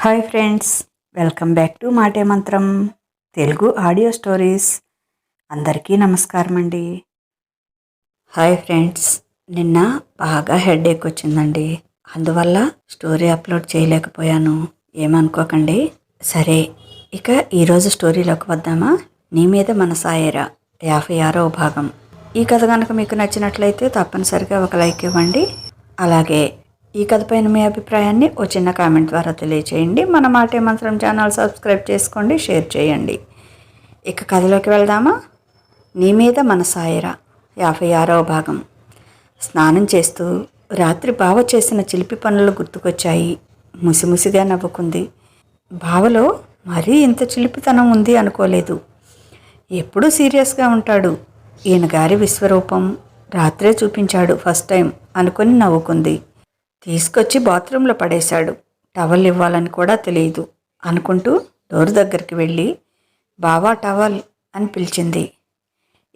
Hi friends welcome back to Maate Mantram Telugu audio stories. అందరికీ నమస్కారం అండి. Hi friends నిన్న బాగా హెడేక్ వచ్చిందండి. అందువల్ల స్టోరీ అప్లోడ్ చేయలేకపోయాను. ఏమనుకోకండి? సరే ఇక ఈరోజు స్టోరీలోకి వద్దామా? నీ మీద మన సాయరా యాభై ఆరో భాగం. ఈ కథ కనుక మీకు నచ్చినట్లయితే తప్పనిసరిగా ఒక లైక్ ఇవ్వండి. అలాగే ఈ కథ పైన మీ అభిప్రాయాన్ని ఓ చిన్న కామెంట్ ద్వారా తెలియచేయండి. మన మాటే మంత్రం ఛానల్ సబ్స్క్రైబ్ చేసుకోండి షేర్ చేయండి. ఇక కథలోకి వెళ్దామా? నీ మీద మన సాయరా యాభై ఆరవ భాగం. స్నానం చేస్తూ రాత్రి బావ చేసిన చిలిపి పనులు గుర్తుకొచ్చాయి. ముసిముసిగా నవ్వుకుంది. బావలో మరీ ఇంత చిలిపితనం ఉంది అనుకోలేదు. ఎప్పుడూ సీరియస్గా ఉంటాడు. ఈయన గారి విశ్వరూపం రాత్రే చూపించాడు ఫస్ట్ టైం అనుకొని నవ్వుకుంది. తీసుకొచ్చి బాత్రూంలో పడేశాడు. టవల్ ఇవ్వాలని కూడా తెలియదు అనుకుంటూ డోర్ దగ్గరికి వెళ్ళి బావా టవల్ అని పిలిచింది.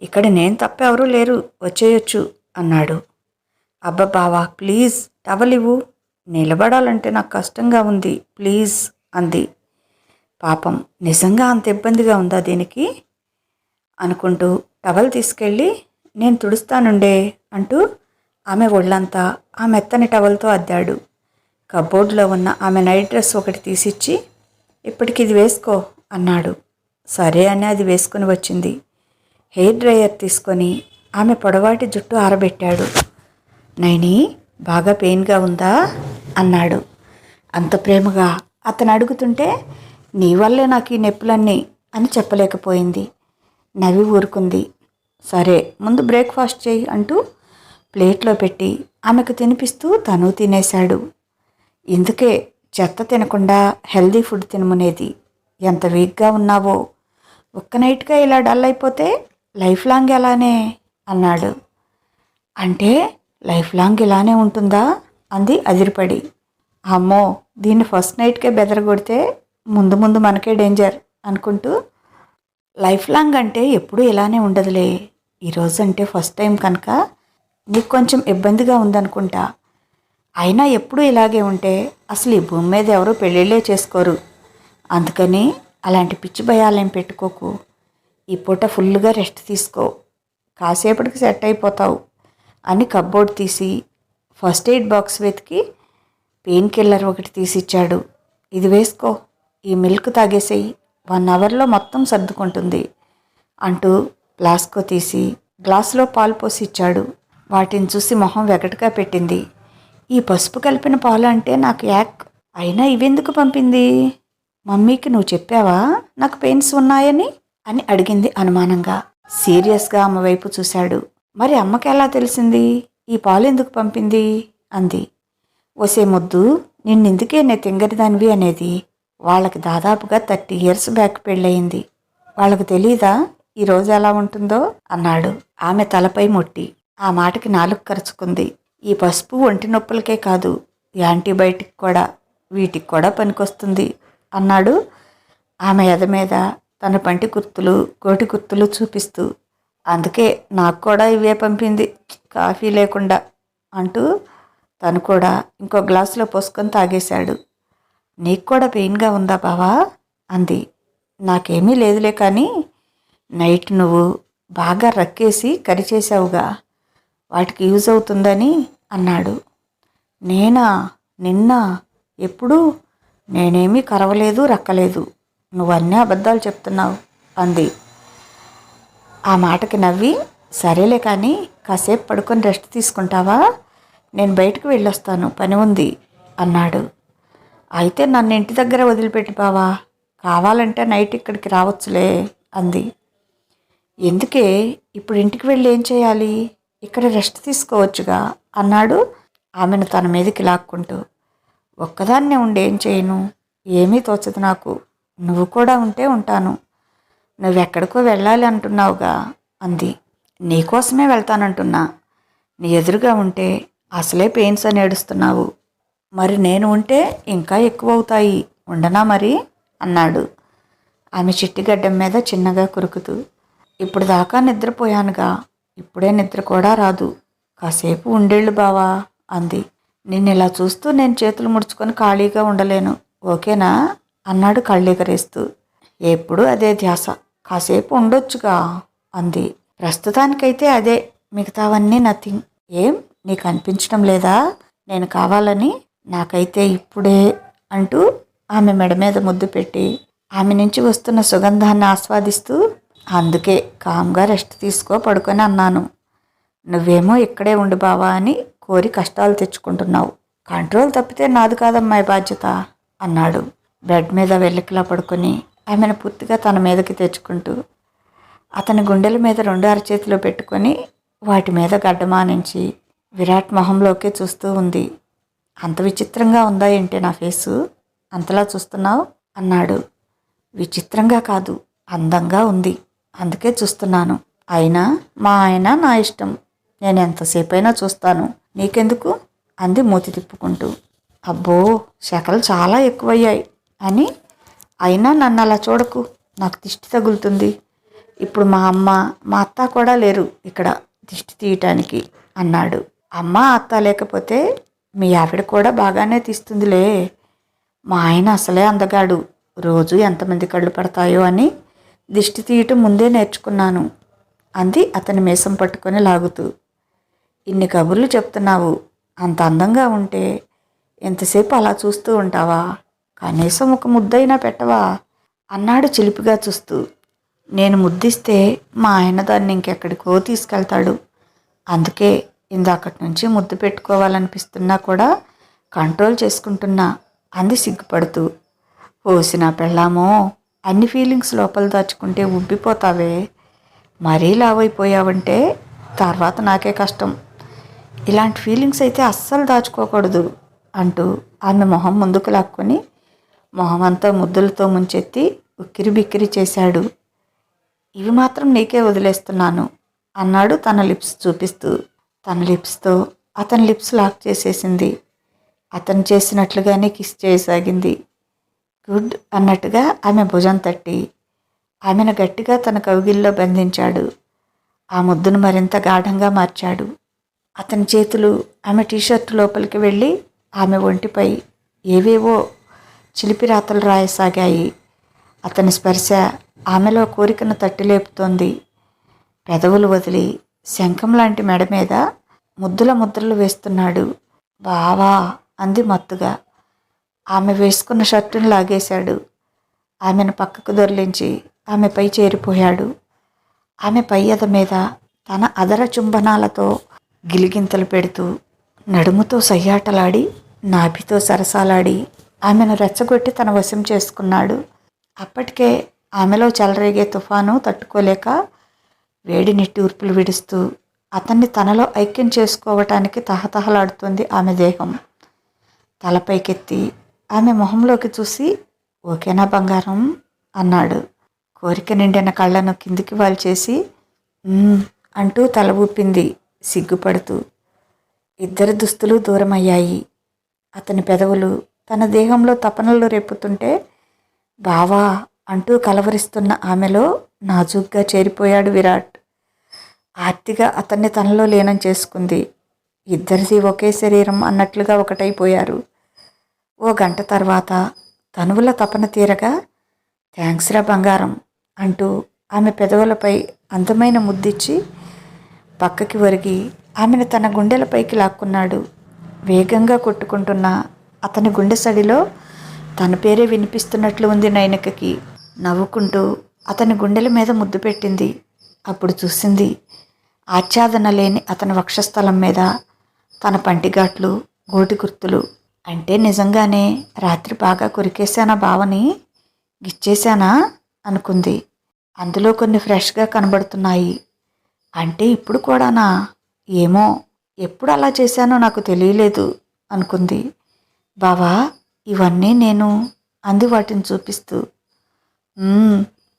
ఇక్కడ నేను తప్ప ఎవరూ లేరు వచ్చేయొచ్చు అన్నాడు. అబ్బ బావా ప్లీజ్ టవల్ ఇవ్వు. నిలబడాలంటే నాకు కష్టంగా ఉంది ప్లీజ్ అంది. పాపం నిజంగా అంత ఇబ్బందిగా ఉందా దీనికి? అనుకుంటూ టవల్ తీసుకెళ్ళి నేను తుడుస్తానుండే అంటూ ఆమె ఒళ్ళంతా ఆ మెత్తని టవల్తో అద్దాడు. కబోర్డ్లో ఉన్న ఆమె నైట్ డ్రెస్ ఒకటి తీసిచ్చి ఇప్పటికి ఇది వేసుకో అన్నాడు. సరే అని అది వేసుకుని వచ్చింది. హెయిర్ డ్రయర్ తీసుకొని ఆమె పొడవాటి జుట్టు ఆరబెట్టాడు. నైని బాగా పెయిన్గా ఉందా? అన్నాడు. అంత ప్రేమగా? అతను అడుగుతుంటే నీ వల్లే నాకు ఈ నొప్పులన్నీ అని చెప్పలేకపోయింది. నవి ఊరుకుంది. సరే ముందు బ్రేక్ఫాస్ట్ చేయి అంటూ ప్లేట్లో పెట్టి ఆమెకు తినిపిస్తూ తను తినేశాడు. ఇందుకే చెత్త తినకుండా హెల్దీ ఫుడ్ తినమనేది? ఎంత వీక్గా ఉన్నావో? ఒక్క నైట్గా ఇలా డల్ అయిపోతే లైఫ్ లాంగ్ ఎలానే? అన్నాడు. అంటే లైఫ్ లాంగ్ ఇలానే ఉంటుందా? అంది అదిరిపడి. అమ్మో దీన్ని ఫస్ట్ నైట్కే బెదరగొడితే ముందు ముందు మనకే డేంజర్ అనుకుంటూ లైఫ్ లాంగ్ అంటే ఎప్పుడూ ఇలానే ఉండదులే. ఈరోజు అంటే ఫస్ట్ టైం కనుక నీకు కొంచెం ఇబ్బందిగా ఉందనుకుంటా. అయినా ఎప్పుడూ ఇలాగే ఉంటే అసలు ఈ భూమి మీద ఎవరూ పెళ్ళిళ్ళే చేసుకోరు. అందుకని అలాంటి పిచ్చి భయాలేం పెట్టుకోకు. ఈ పూట ఫుల్గా రెస్ట్ తీసుకో. కాసేపటికి సెట్ అయిపోతావు అని కబ్బోర్డ్ తీసి ఫస్ట్ ఎయిడ్ బాక్స్ వెతికి పెయిన్ కిల్లర్ ఒకటి తీసిచ్చాడు. ఇది వేసుకో. ఈ మిల్క్ తాగేసేయి. వన్ అవర్లో మొత్తం సర్దుకుంటుంది అంటూ ఫ్లాస్కో తీసి గ్లాసులో పాలు పోసి ఇచ్చాడు వాటిని చూసి మొహం వెగటగా పెట్టింది. ఈ పసుపు కలిపిన పాలు అంటే నాకు యాక్ అయినా ఇవెందుకు పంపింది? మమ్మీకి నువ్వు చెప్పావా? నాకు పెయిన్స్ ఉన్నాయని? అని అడిగింది అనుమానంగా. సీరియస్గా అమ్మ వైపు చూశాడు. మరి అమ్మకి ఎలా తెలిసింది? ఈ పాలు ఎందుకు పంపింది? అంది. ఒసే ముద్దు నిన్నెందుకే నే తింగరిదానివి అనేది. వాళ్ళకి దాదాపుగా థర్టీ ఇయర్స్ బ్యాక్ పెళ్ళయింది. వాళ్ళకు తెలీదా ఈ రోజు ఎలా ఉంటుందో? అన్నాడు. ఆమె తలపై ముట్టి. ఆ మాటకి నాలుగు కరుచుకుంది. ఈ పసుపు ఒంటి నొప్పులకే కాదు యాంటీబయాటిక్ కూడా వీటికి కూడా పనికొస్తుంది అన్నాడు. ఆమె ఎద మీద తన పంటి గుర్తులు కోటి గుర్తులు చూపిస్తూ అందుకే నాకు కూడా ఇవే పంపింది కాఫీ లేకుండా అంటూ తను కూడా ఇంకో గ్లాసులో పోసుకొని తాగేశాడు. నీకు కూడా పెయిన్గా ఉందా బావా? అంది. నాకేమీ లేదులే కానీ నైట్ నువ్వు బాగా రక్కేసి కరిచేసావుగా వాటికి యూజ్ అవుతుందని అన్నాడు. నేనా? నిన్న? ఎప్పుడు? నేనేమీ కరవలేదు రక్కలేదు. నువ్వన్నీ అబద్ధాలు చెప్తున్నావు అంది. ఆ మాటకి నవ్వి సరేలే కానీ కాసేపు పడుకొని రెస్ట్ తీసుకుంటావా? నేను బయటకు వెళ్ళొస్తాను పని ఉంది అన్నాడు. అయితే నన్ను ఇంటి దగ్గర వదిలిపెట్టి బావా? కావాలంటే నైట్ ఇక్కడికి రావచ్చులే అంది. ఎందుకే? ఇప్పుడు ఇంటికి వెళ్ళి ఏం చేయాలి? ఇక్కడ రెస్ట్ తీసుకోవచ్చుగా అన్నాడు. ఆమెను తన మీదకి లాక్కుంటూ ఒక్కదాన్నే ఉండేం చేయను? ఏమీ తోచదు నాకు. నువ్వు కూడా ఉంటే ఉంటాను. నువ్వెక్కడికో వెళ్ళాలి అంటున్నావుగా అంది. నీకోసమే వెళ్తానంటున్నా. నీ ఎదురుగా ఉంటే అసలే పెయిన్స్ అని ఏడుస్తున్నావు. మరి నేను ఉంటే ఇంకా ఎక్కువ అవుతాయి ఉండనా మరి? అన్నాడు. ఆమె చిట్టిగడ్డం మీద చిన్నగా కురుకుతూ ఇప్పుడు దాకా నిద్రపోయానుగా. ఇప్పుడే నిద్ర కూడా రాదు. కాసేపు ఉండేళ్ళు బావా అంది. నిన్ను ఇలా చూస్తూ నేను చేతులు ముడుచుకొని ఖాళీగా ఉండలేను. ఓకేనా? అన్నాడు కళ్ళెగరేస్తూ. ఎప్పుడు అదే ధ్యాస. కాసేపు ఉండొచ్చుగా అంది. ప్రస్తుతానికైతే అదే. మిగతావన్నీ నథింగ్. ఏం? నీకు అనిపించడం లేదా? నేను కావాలని నాకైతే ఇప్పుడే అంటూ ఆమె మెడ మీద ముద్దు పెట్టి ఆమె నుంచి వస్తున్న సుగంధాన్ని ఆస్వాదిస్తూ అందుకే కామ్గా రెస్ట్ తీసుకో పడుకొని అన్నాను. నువ్వేమో ఇక్కడే ఉండు బావా అని కోరి కష్టాలు తెచ్చుకుంటున్నావు. కంట్రోల్ తప్పితే నాది కాదమ్మాయి బాధ్యత అన్నాడు. బెడ్ మీద వెల్లికిలా పడుకొని ఆమెను పూర్తిగా తన మీదకి తెచ్చుకుంటూ అతని గుండెల మీద రెండు అరచేతిలో పెట్టుకొని వాటి మీద గడ్డమానించి విరాట్ మొహంలోకి చూస్తూ ఉంది. అంత విచిత్రంగా ఉందా ఏంటి నా ఫేసు? అంతలా చూస్తున్నావు? అన్నాడు. విచిత్రంగా కాదు అందంగా ఉంది. అందుకే చూస్తున్నాను. అయినా మా ఆయన నా ఇష్టం. నేను ఎంతసేపు అయినా చూస్తాను. నీకెందుకు? అంది మూతి తిప్పుకుంటూ. అబ్బో శకలు చాలా ఎక్కువయ్యాయి. అని అయినా నన్ను అలా చూడకు. నాకు దిష్టి తగులుతుంది. ఇప్పుడు మా అమ్మ మా అత్త కూడా లేరు ఇక్కడ దిష్టి తీయటానికి అన్నాడు. అమ్మ అత్త లేకపోతే మీ ఆవిడ కూడా బాగానే తీస్తుందిలే. మా ఆయన అసలే అందగాడు. రోజు ఎంతమంది కళ్ళు పడతాయో అని దిష్టి తీయటం ముందే నేర్చుకున్నాను అంది అతని మీసం పట్టుకొని లాగుతూ. ఇన్ని కబుర్లు చెప్తున్నావు అంత అందంగా ఉంటే ఎంతసేపు అలా చూస్తూ ఉంటావా? కనీసం ఒక ముద్దైనా పెట్టవా? అన్నాడు చిలిపిగా చూస్తూ. నేను ముద్దిస్తే మా ఆయన దాన్ని ఇంకెక్కడికో తీసుకెళ్తాడు. అందుకే ఇందాకటి నుంచి ముద్దు పెట్టుకోవాలనిపిస్తున్నా కూడా కంట్రోల్ చేసుకుంటున్నా అంది సిగ్గుపడుతూ. ఓసిన పెళ్ళామో అన్ని ఫీలింగ్స్ లోపల దాచుకుంటే ఉబ్బిపోతావే. మరీ లావైపోయావంటే తర్వాత నాకే కష్టం. ఇలాంటి ఫీలింగ్స్ అయితే అస్సలు దాచుకోకూడదు అంటూ ఆమె మొహం ముందుకు లాక్కొని మొహం అంతా ముద్దులతో ముంచెత్తి ఉక్కిరి బిక్కిరి చేశాడు. ఇవి మాత్రం నీకే వదిలేస్తున్నాను అన్నాడు తన లిప్స్ చూపిస్తూ. తన లిప్స్తో అతని లిప్స్ లాక్ చేసేసింది. అతను చేసినట్లుగానే కిస్ చేయసాగింది. గుడ్ అన్నట్టుగా ఆమె భుజం తట్టి ఆమెను గట్టిగా తన కవిగిల్లో బంధించాడు. ఆ ముద్దును మరింత గాఢంగా మార్చాడు. అతని చేతులు ఆమె టీషర్ట్ లోపలికి వెళ్ళి ఆమె ఒంటిపై ఏవేవో చిలిపి రాతలు రాయసాగాయి. అతని స్పర్శ ఆమెలో కోరికను తట్టి లేపుతోంది పెదవులు వదిలి శంఖం లాంటి మెడ మీద ముద్దుల ముద్రలు వేస్తున్నాడు. బావా అంది మత్తుగా. ఆమె వేసుకున్న షర్టును లాగేశాడు. ఆమెను పక్కకు దొర్లించి ఆమెపై చేరిపోయాడు. ఆమె పై ఎద మీద తన అదర చుంబనాలతో గిలిగింతలు పెడుతూ నడుముతో సయ్యాటలాడి నాభితో సరసాలాడి ఆమెను రెచ్చగొట్టి తన వశం చేసుకున్నాడు. అప్పటికే ఆమెలో చెలరేగే తుఫాను తట్టుకోలేక వేడి నిట్టూర్పులు విడుస్తూ అతన్ని తనలో ఐక్యం చేసుకోవటానికి తహతహలాడుతుంది ఆమె దేహం. తలపైకెత్తి ఆమె మొహంలోకి చూసి ఓకేనా బంగారం అన్నాడు. కోరిక నిండిన కళ్ళను కిందికి వాల్చేసి అంటూ తల ఊపింది సిగ్గుపడుతూ. ఇద్దరి దుస్తులు దూరమయ్యాయి. అతని పెదవులు తన దేహంలో తపనలు రేపుతుంటే బావా అంటూ కలవరిస్తున్న ఆమెలో నాజూగ్గా చేరిపోయాడు విరాట్. ఆర్తిగా అతన్ని తనలో లీనం చేసుకుంది. ఇద్దరిది ఒకే శరీరం అన్నట్లుగా ఒకటైపోయారు. ఓ గంట తర్వాత తనువుల తపన తీరగా థ్యాంక్స్ రా బంగారం అంటూ ఆమె పెదవులపై అందమైన ముద్దిచ్చి పక్కకి ఒరిగి ఆమెను తన గుండెలపైకి లాక్కున్నాడు. వేగంగా కొట్టుకుంటున్న అతని గుండె సడిలో తన పేరే వినిపిస్తున్నట్లు ఉంది నైనకకి నవ్వుకుంటూ అతని గుండెల మీద ముద్దు పెట్టింది. అప్పుడు చూసింది ఆచ్ఛాదన లేని అతని వక్షస్థలం మీద తన పంటిఘాట్లు గోటి గుర్తులు అంటే నిజంగానే రాత్రి బాగా కొరికేశానా బావని? గిచ్చేశానా? అనుకుంది. అందులో కొన్ని ఫ్రెష్గా కనబడుతున్నాయి. అంటే ఇప్పుడు కూడానా? ఏమో ఎప్పుడు అలా చేశానో నాకు తెలియలేదు అనుకుంది. బావా ఇవన్నీ నేను అంది వాటిని చూపిస్తూ.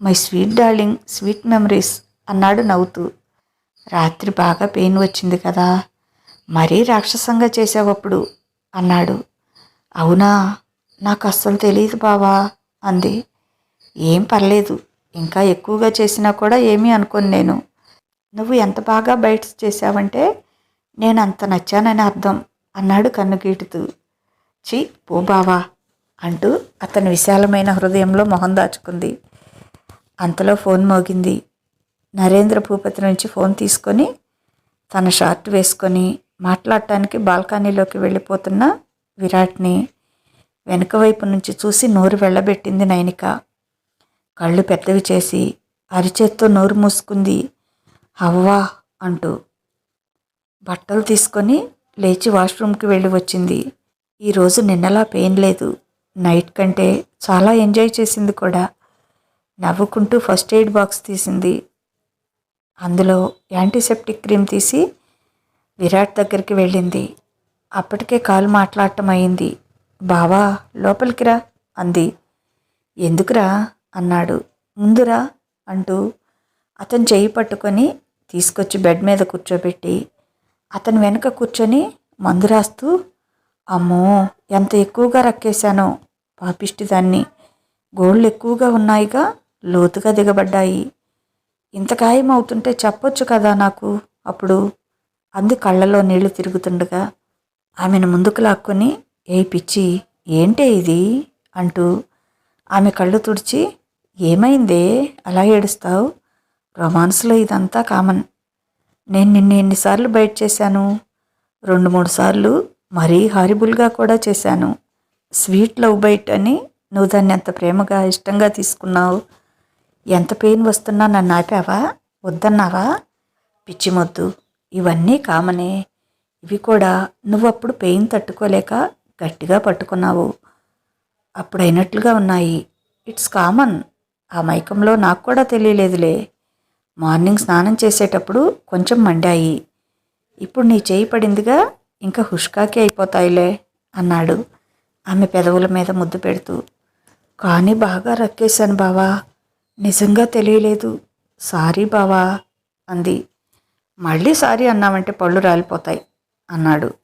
My sweet darling sweet memories అన్నాడు నవ్వుతూ. రాత్రి బాగా పెయిన్ వచ్చింది కదా మరీ రాక్షసంగా చేసావప్పుడు అన్నాడు. అవునా? నాకు అస్సలు తెలియదు బావా అంది. ఏం పర్లేదు ఇంకా ఎక్కువగా చేసినా కూడా ఏమీ అనుకోను నేను. నువ్వు ఎంత బాగా బయట చేశావంటే నేను అంత నచ్చానని అర్థం అన్నాడు కన్ను గీటుతూ చి పో బావా అంటూ అతని విశాలమైన హృదయంలో మొహం దాచుకుంది. అంతలో ఫోన్ మోగింది. నరేంద్ర భూపతి నుంచి ఫోన్ తీసుకొని తన షార్ట్ వేసుకొని మాట్లాడటానికి బాల్కనీలోకి వెళ్ళిపోతున్న విరాట్ని వెనుక వైపు నుంచి చూసి నోరు వెళ్ళబెట్టింది నైనిక. కళ్ళు పెద్దవి చేసి అరిచేత్తో నోరు మూసుకుంది. హవ్వా అంటూ బట్టలు తీసుకొని లేచి వాష్రూమ్కి వెళ్ళి వచ్చింది. ఈరోజు నిన్నలా పెయిన్ లేదు. నైట్ కంటే చాలా ఎంజాయ్ చేసింది కూడా. నవ్వుకుంటూ ఫస్ట్ ఎయిడ్ బాక్స్ తీసింది. అందులో యాంటీసెప్టిక్ క్రీమ్ తీసి విరాట్ దగ్గరికి వెళ్ళింది. అప్పటికే కాలు మాట్లాడటం అయింది. బావా లోపలికిరా అంది. ఎందుకురా? అన్నాడు. ముందురా అంటూ అతను చేయి పట్టుకొని తీసుకొచ్చి బెడ్ మీద కూర్చోబెట్టి అతను వెనక కూర్చొని మందు రాస్తూ అమ్మో ఎంత ఎక్కువగా రక్కేశానో పాపిష్టి దాన్ని. గోళ్ళు ఎక్కువగా ఉన్నాయిగా లోతుగా దిగబడ్డాయి. ఇంత ఖాయం అవుతుంటే చెప్పొచ్చు కదా నాకు అప్పుడు అంది కళ్ళలో నీళ్ళు తిరుగుతుండగా. ఆమెను ముందుకు లాక్కొని ఏ పిచ్చి ఏంటే ఇది? అంటూ ఆమె కళ్ళు తుడిచి ఏమైందే? అలా ఏడుస్తావు? రొమాన్స్లో ఇదంతా కామన్. నేను నిన్ను ఎన్నిసార్లు బయట చేశాను? రెండు మూడు సార్లు మరీ హారిబుల్గా కూడా చేశాను. స్వీట్ లవ్ బైట్ అని నువ్వు దాన్ని ఎంత ప్రేమగా ఇష్టంగా తీసుకున్నావు? ఎంత పెయిన్ వస్తున్నా నన్ను ఆపావా? వద్దన్నావా? పిచ్చిమొద్దు. ఇవన్నీ కామనే. ఇవి కూడా నువ్వు అప్పుడు పెయిన్ తట్టుకోలేక గట్టిగా పట్టుకున్నావు. అప్పుడైనట్లుగా ఉన్నాయి. It's common. ఆ మైకంలో నాకు కూడా తెలియలేదులే. మార్నింగ్ స్నానం చేసేటప్పుడు కొంచెం మండాయి. ఇప్పుడు నీ చేయి పడిందిగా ఇంకా హుష్కాకి అయిపోతాయిలే అన్నాడు ఆమె పెదవుల మీద ముద్దు పెడుతూ. కానీ బాగా రక్కేశాను బావా. నిజంగా తెలియలేదు. సారీ బావా అంది. మళ్ళీ సారీ అన్నామంటే పళ్ళు రాలిపోతాయి. అన్నాడు.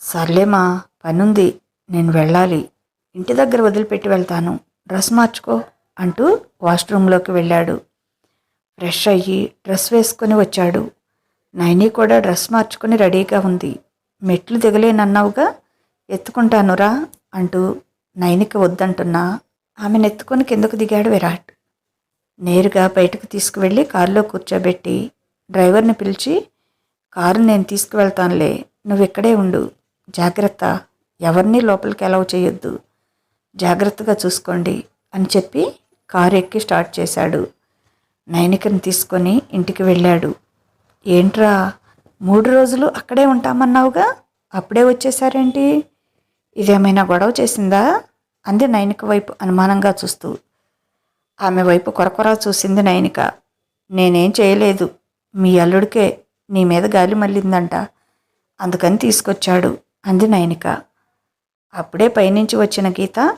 సర్లేమా పనుంది నేను వెళ్ళాలి. ఇంటి దగ్గర వదిలిపెట్టి వెళ్తాను. డ్రెస్ మార్చుకో అంటూ వాష్రూమ్లోకి వెళ్ళాడు. ఫ్రెష్ అయ్యి డ్రెస్ వేసుకొని వచ్చాడు. నైని కూడా డ్రెస్ మార్చుకొని రెడీగా ఉంది. మెట్లు దిగలేనన్నావుగా ఎత్తుకుంటానురా అంటూ నైనికి వద్దంటున్నా. ఆమెను ఎత్తుకొని కిందకు దిగాడు విరాట్. నేరుగా బయటకు తీసుకువెళ్ళి కారులో కూర్చోబెట్టి డ్రైవర్ని పిలిచి కారు నేను తీసుకువెళ్తానులే. నువ్వు ఇక్కడే ఉండు. జాగ్రత్త. ఎవరిని లోపలికి అలౌ చేయొద్దు. జాగ్రత్తగా చూసుకోండి అని చెప్పి కారు ఎక్కి స్టార్ట్ చేశాడు. నైనికను తీసుకొని ఇంటికి వెళ్ళాడు. ఏంట్రా మూడు రోజులు అక్కడే ఉంటామన్నావుగా? అప్పుడే వచ్చేసారేంటి ఇదేమైనా గొడవ చేసిందా? అంది నైనిక వైపు అనుమానంగా చూస్తూ. ఆమె వైపు కొరకొర చూసింది నైనిక. నేనేం చేయలేదు. మీ అల్లుడికే నీ మీద గాలి మళ్ళిందంట. అందుకని తీసుకొచ్చాడు అంది నయనిక. అప్పుడే పైనుంచి వచ్చిన గీత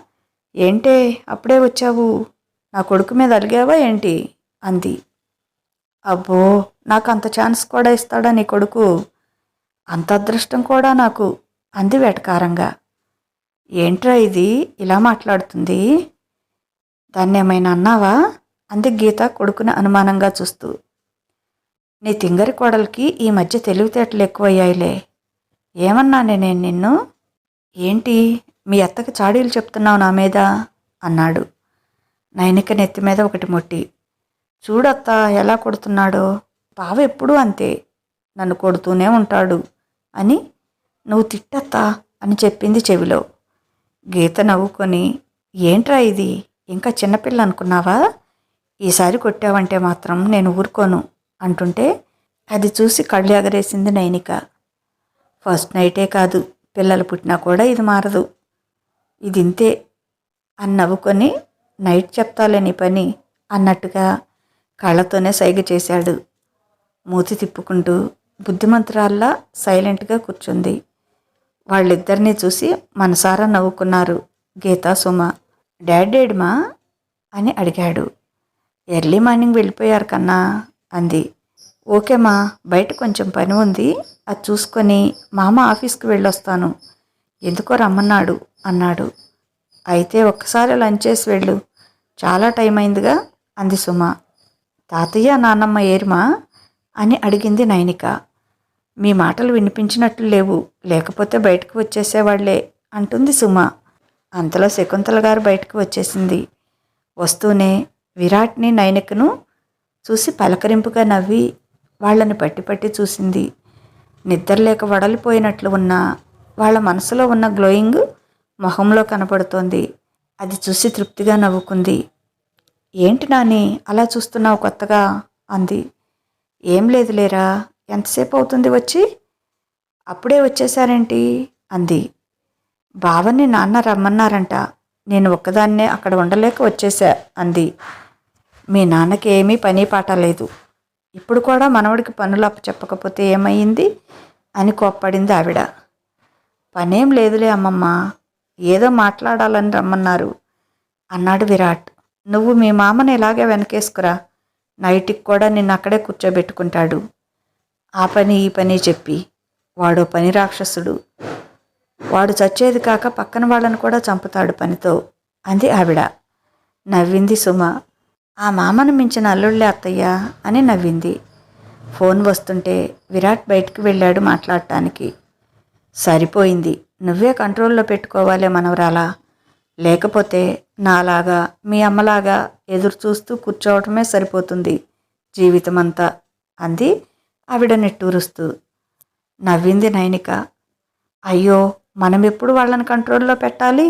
ఏంటే అప్పుడే వచ్చావు? నా కొడుకు మీద అలిగావా ఏంటి? అంది. అబ్బో నాకు అంత ఛాన్స్ కూడా ఇస్తాడా నీ కొడుకు? అంత అదృష్టం కూడా నాకు? అంది వెటకారంగా. ఏంట్రా ఇది? ఇలా మాట్లాడుతుంది? దాన్ని ఏమైనా అన్నావా? అంది గీత కొడుకుని అనుమానంగా చూస్తూ. నీ తింగరి కోడలికి ఈ మధ్య తెలివితేటలు ఎక్కువయ్యాయిలే. ఏమన్నానే నేను నిన్ను? ఏంటి? మీ అత్తకి చాడీలు చెప్తున్నావు నా మీద? అన్నాడు. నైనిక నెత్తి మీద ఒకటి మొట్టి. చూడత్త ఎలా కొడుతున్నాడో? బావ ఎప్పుడూ అంతే. నన్ను కొడుతూనే ఉంటాడు అని నువ్వు తిట్టత్తా అని చెప్పింది చెవిలో. గీత నవ్వుకొని ఏంట్రా ఇది? ఇంకా చిన్నపిల్ల అనుకున్నావా? ఈసారి కొట్టావంటే మాత్రం నేను ఊరుకోను. అంటుంటే అది చూసి కళ్ళు ఎగరేసింది నైనిక. ఫస్ట్ నైటే కాదు పిల్లలు పుట్టినా కూడా ఇది మారదు. ఇది ఇంతే అని నవ్వుకొని నైట్ చెప్తాలే నీ పని అన్నట్టుగా కళ్ళతోనే సైగ చేశాడు. మూతి తిప్పుకుంటూ బుద్ధిమంతురాల్లా సైలెంట్గా కూర్చుంది. వాళ్ళిద్దరినీ చూసి మనసారా నవ్వుకున్నారు గీతా సుమ. డాడీమా? అని అడిగాడు. ఎర్లీ మార్నింగ్ వెళ్ళిపోయారు కన్నా అంది. ఓకేమా బయట కొంచెం పని ఉంది అది చూసుకొని మామ ఆఫీస్కి వెళ్ళొస్తాను. ఎందుకో రమ్మన్నాడు అన్నాడు. అయితే ఒక్కసారి లంచ్ చేసి వెళ్ళు. చాలా టైం అయిందిగా అంది సుమ. తాతయ్య నాన్నమ్మ ఏరిమా? అని అడిగింది నైనిక. మీ మాటలు వినిపించినట్లు లేవు లేకపోతే బయటకు వచ్చేసేవాళ్ళే అంటుంది సుమ. అంతలో శకుంతల గారు బయటకు వచ్చేసింది. వస్తూనే విరాట్ని నైనికను చూసి పలకరింపుగా నవ్వి వాళ్ళని పట్టి పట్టి చూసింది. నిద్రలేక వడలిపోయినట్లు ఉన్న వాళ్ళ మనసులో ఉన్న గ్లోయింగ్ మొహంలో కనపడుతోంది. అది చూసి తృప్తిగా నవ్వుకుంది. ఏంటి నాని అలా చూస్తున్నావు కొత్తగా? అంది. ఏం లేదు లేరా ఎంతసేపు అవుతుంది వచ్చి? అప్పుడే వచ్చేసారేంటి అంది. బావని నాన్న రమ్మన్నారంట. నేను ఒక్కదాన్నే అక్కడ ఉండలేక వచ్చేసా అంది. మీ నాన్నకి ఏమీ పని పాట లేదు. ఇప్పుడు కూడా మనవడికి పనులు అప్పచెప్పకపోతే ఏమయ్యింది? అని కోప్పడింది ఆవిడ. పనేం లేదులే అమ్మమ్మ. ఏదో మాట్లాడాలని రమ్మన్నారు. అన్నాడు విరాట్. నువ్వు మీ మామని ఇలాగే వెనకేసుకురా. నైట్కి కూడా నిన్ను అక్కడే కూర్చోబెట్టుకుంటాడు. ఆ పని ఈ పని చెప్పి. వాడు పని రాక్షసుడు. వాడు చచ్చేది కాక పక్కన వాళ్ళని కూడా చంపుతాడు పనితో. అంది ఆవిడ. నవ్వింది సుమ. ఆ మామను మించిన అల్లుళ్ళే అత్తయ్య అని నవ్వింది. ఫోన్ వస్తుంటే విరాట్ బయటికి వెళ్ళాడు మాట్లాడటానికి. సరిపోయింది. నువ్వే కంట్రోల్లో పెట్టుకోవాలి మనవరాలా. లేకపోతే నాలాగా మీ అమ్మలాగా ఎదురు చూస్తూ కూర్చోవటమే సరిపోతుంది జీవితమంతా అంది ఆవిడ నిట్టూరుస్తూ. నవ్వింది నైనిక. అయ్యో మనం ఎప్పుడు వాళ్ళని కంట్రోల్లో పెట్టాలి?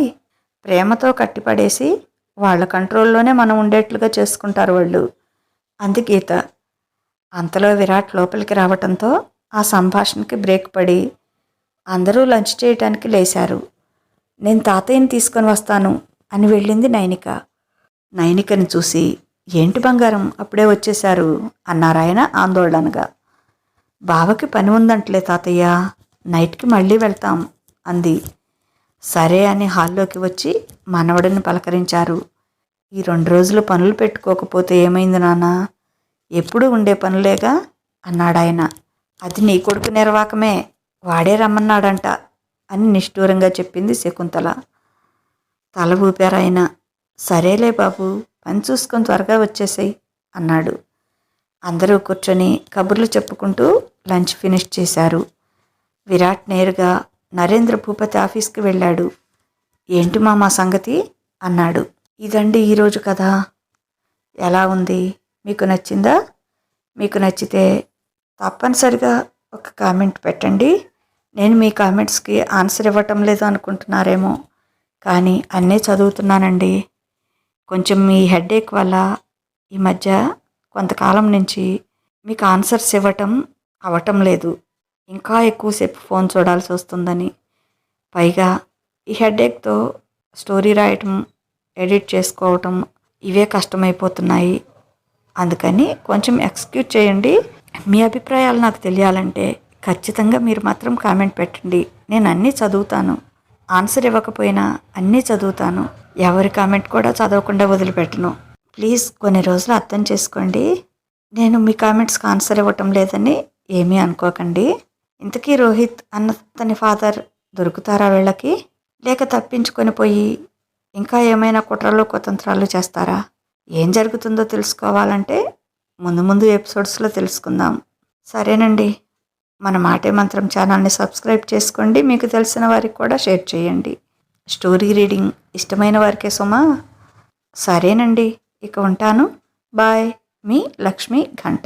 ప్రేమతో కట్టిపడేసి వాళ్ళ కంట్రోల్లోనే మనం ఉండేట్లుగా చేసుకుంటారు వాళ్ళు. అంది గీత. అంతలో విరాట్ లోపలికి రావటంతో ఆ సంభాషణకి బ్రేక్ పడి అందరూ లంచ్ చేయటానికి లేశారు. నేను తాతయ్యని తీసుకొని వస్తాను అని వెళ్ళింది నైనిక. నైనికని చూసి ఏంటి బంగారం అప్పుడే వచ్చేశారు అన్నారాయన ఆందోళనగా. బావకి పని ఉందంటలే తాతయ్య నైట్కి మళ్ళీ వెళ్తాం అంది. సరే అని హాల్లోకి వచ్చి మనవడిని పలకరించారు. ఈ రెండు రోజులు పనులు పెట్టుకోకపోతే ఏమైంది నాన్న? ఎప్పుడూ ఉండే పనులేగా? అన్నాడాయన అది నీ కొడుకు నిర్వాకమే. వాడే రమ్మన్నాడంట అని నిష్ఠూరంగా చెప్పింది శకుంతల. తల ఊపారాయన సరేలే బాబు పని చూసుకొని త్వరగా వచ్చేసాయి అన్నాడు. అందరూ కూర్చొని కబుర్లు చెప్పుకుంటూ లంచ్ ఫినిష్ చేశారు. విరాట్ నేరుగా నరేంద్ర భూపతి ఆఫీస్కి వెళ్ళాడు. ఏంటి మా మా సంగతి? అన్నాడు. ఇదండి ఈరోజు కథ. ఎలా ఉంది? మీకు నచ్చిందా? మీకు నచ్చితే తప్పనిసరిగా ఒక కామెంట్ పెట్టండి. నేను మీ కామెంట్స్కి ఆన్సర్ ఇవ్వటం లేదు అనుకుంటున్నారేమో కానీ అన్నీ చదువుతున్నానండి. కొంచెం మీ హెడేక్ వల్ల ఈ మధ్య కొంతకాలం నుంచి మీకు ఆన్సర్స్ ఇవ్వటం అవటం లేదు. ఇంకా ఎక్కువసేపు ఫోన్ చూడాల్సి వస్తుందని. పైగా ఈ హెడేక్తో స్టోరీ రాయటం ఎడిట్ చేసుకోవటం ఇవే కష్టమైపోతున్నాయి. అందుకని కొంచెం ఎక్స్క్యూజ్ చేయండి. మీ అభిప్రాయాలు నాకు తెలియాలంటే ఖచ్చితంగా మీరు మాత్రం కామెంట్ పెట్టండి. నేను అన్నీ చదువుతాను. ఆన్సర్ ఇవ్వకపోయినా అన్నీ చదువుతాను. ఎవరి కామెంట్ కూడా చదవకుండా వదిలిపెట్టను. ప్లీజ్ కొన్ని రోజులు అర్థం చేసుకోండి. నేను మీ కామెంట్స్కి ఆన్సర్ ఇవ్వటం లేదని ఏమీ అనుకోకండి. ఇంతకీ రోహిత్ అన్న తన ఫాదర్ దొరుకుతారా వీళ్ళకి? లేక తప్పించుకొని పోయి ఇంకా ఏమైనా కుట్రలు కుతంత్రాలు చేస్తారా? ఏం జరుగుతుందో తెలుసుకోవాలంటే ముందు ముందు ఎపిసోడ్స్లో తెలుసుకుందాం. సరేనండి. మన మాటే మంత్రం ఛానల్ని సబ్స్క్రైబ్ చేసుకోండి. మీకు తెలిసిన వారికి కూడా షేర్ చేయండి. స్టోరీ రీడింగ్ ఇష్టమైన వారికే సుమా. సరేనండి. ఇక ఉంటాను. బాయ్. మీ లక్ష్మి ఘంట.